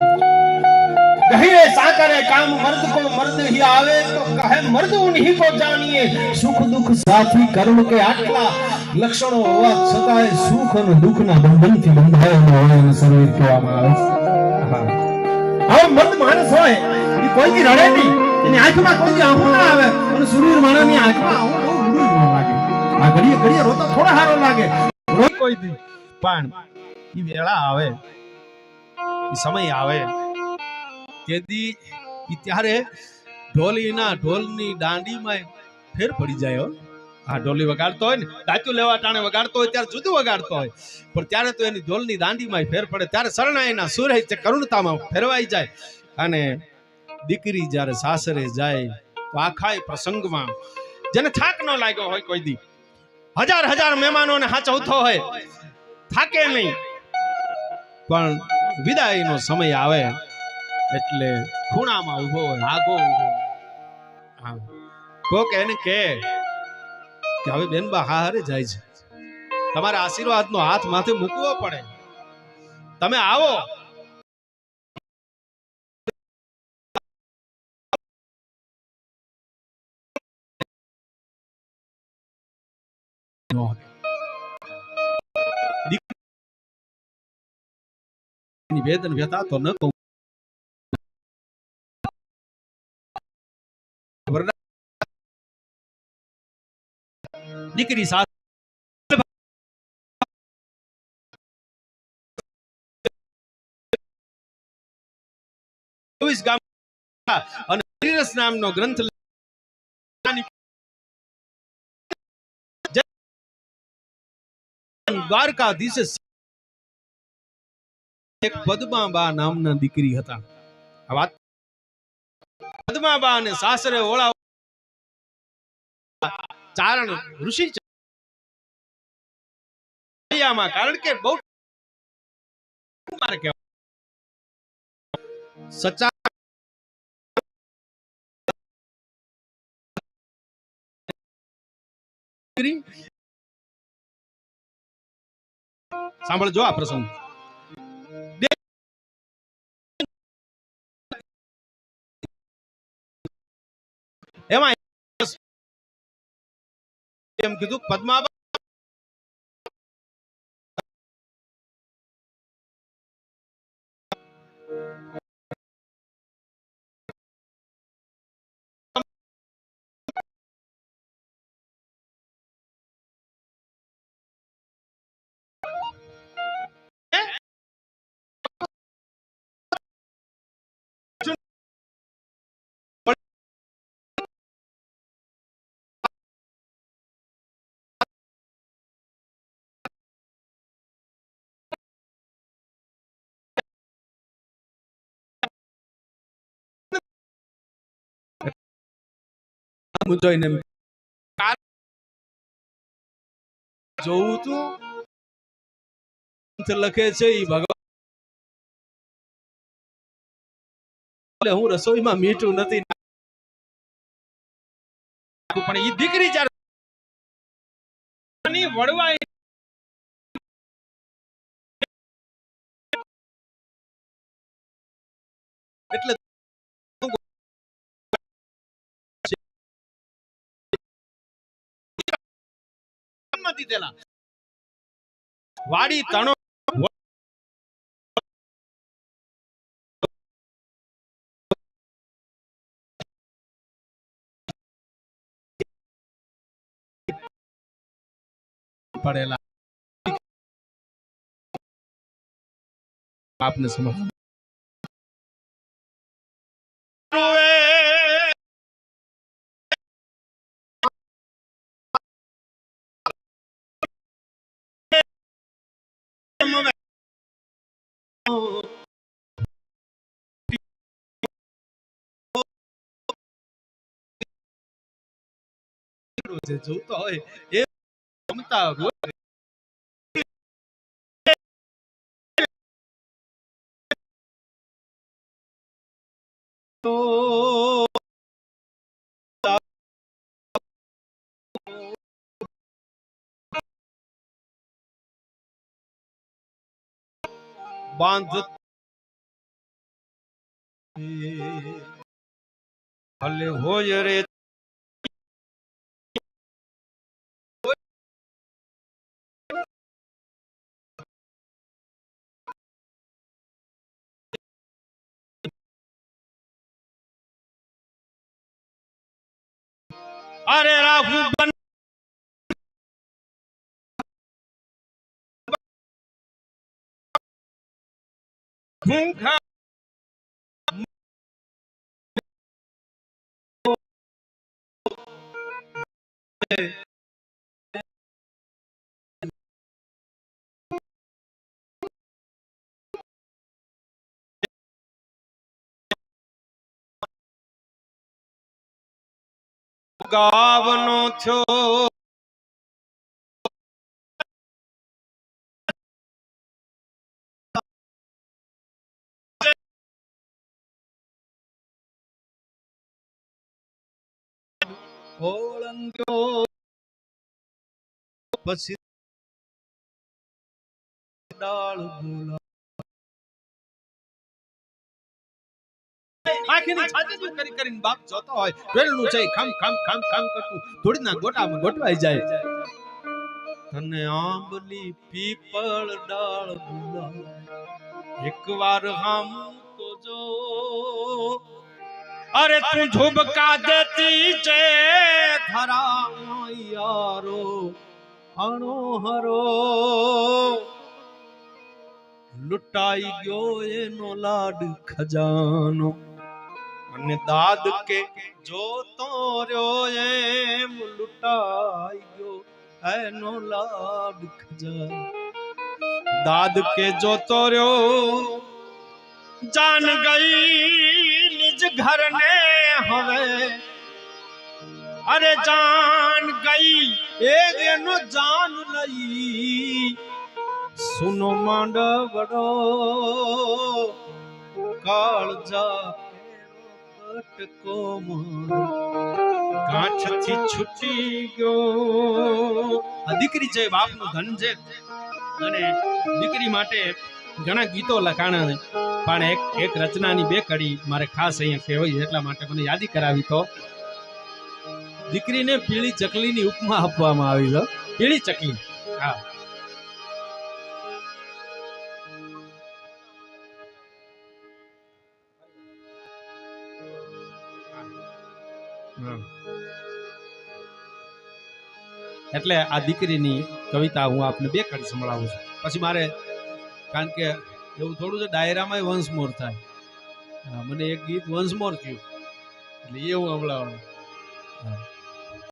कहिए साकरे काम मर्द को मर्द ही आवे तो कहे मर्द उन्हीं को जानिए સુખ દુઃખ સાથી કર્મ કે આટલા લક્ષણો હોવા છતાંય સુખ અને દુઃખના બંધનથી બંધાયેલો હોય એને શરીર કહેવામાં આવે છે હા. આવો મર્દ માણસ હોય એ કોઈથી રડે નહીં એની આંખમાં કોઈથી આંખું ના આવે અને સુરીર માણસની આંખમાં આવું બહુ રૂડું જ ન લાગે આ ઘડીએ ઘડીએ રોતો થોડો સારો લાગે રોઈ કોઈથી પણ એ વેળા આવે એ સમય આવે. તેથી ત્યારે ઢોલીના ઢોલની દાંડીમાં ફેર પડી જાય હો. ઢોલી વગાડતો હોય ને ડાચું લેવા ટાણે વગાડતો હોય, ત્યારે જુદું વગાડતો હોય. પણ ત્યારે તો એની ઢોલની દાંડીમાં ફેર પડે, ત્યારે શરણાઈના સુર કરુણતામાં ફેરવાઈ જાય. અને દીકરી જ્યારે સાસરે જાય, તો આખાય પ્રસંગમાં જેને થાક ન લાગ્યો હોય કોઈ દી, હજાર હજાર મહેમાનોને હાચવતો હોય, થાકે નહીં. પણ વિદાયનો સમય આવે એટલે ખૂણામાં ઊભો હોય આગો કોક એને કે હવે બેનબા હા હારે જાય છે. તમારા આશીર્વાદનો હાથ માથે મૂકવો પડે. તમે આવો. દીકરીની વેદન વ્યથા તો ન કહું. દીકરી સાથે ચોવીસ ગામ અને હરિરસ નામનો ગ્રંથ દ્વારકાધીશ એક પદ્માબા નામના દીકરી હતા આ વાત પદ્માબા અને સાસરે ઓળા ચારણ ઋષિ કારણ કે બહુ કહેવાય. સાંભળજો આ પ્રસંગ એમાં એમ કીધું પદ્માબા જોઈને જોવું તું લખે છે એ ભગવાન. હું રસોઈમાં મીઠું નથી પણ એ દીકરી જ્યારે વડવાઈ એટલે સંમતિ દેલા વાડી તણો પડેલા. આપને સમજ જોતો હોય એ રમતા. તો बाँध हो अरे राहुल बन ભૂખા ગાવનો થયો ઓળંગ્યો પછી બાપ જોતો હોય પેલું છે, ખમ ખમ ખમ ખમ કરતું, ધૂળના ગોટામાં ગોટવાઈ જાય. તને આંબલી પીપળ ડાળ બોલા એકવાર હમ તો જો અરે તું ઝુબકા દેતી છે ધરા યારો અણો હરો. લૂંટાઈ ગયો એનો લાડ ખજાનો, અને દાદ કે જોતો રહ્યો એમ લૂંટાઈ ગયો એનો લાડ ખજાનો. દાદ કે જોતો રહ્યો, જાન ગઈ ઘર ને હવે. અરે જાન ગઈ, એ એનો જાન લઈ. સુનો માંડવડો કાળજા કટકો છૂટી ગયો. દીકરી છે બાપનું ધન છે, અને દીકરી માટે ઘણા ગીતો લખાણા પણ એક એક રચનાની બે કડી મારે ખાસ અહીંયા કહેવાય એટલા માટે મને યાદી કરાવી તો. દીકરીને પીળી ચકલીની ઉપમા આપવામાં આવી છે. પીળી ચકલી. હા. એટલે આ દીકરીની કવિતા હું આપને બે કડી સંભળાવું છું. પછી મારે, કારણ કે એવું થોડું છે, ડાયરામાં વન્સ મોર થાય. મને એક ગીત વન્સ મોર થયું. એટલે એવું હું સંભળાવવાનું હા.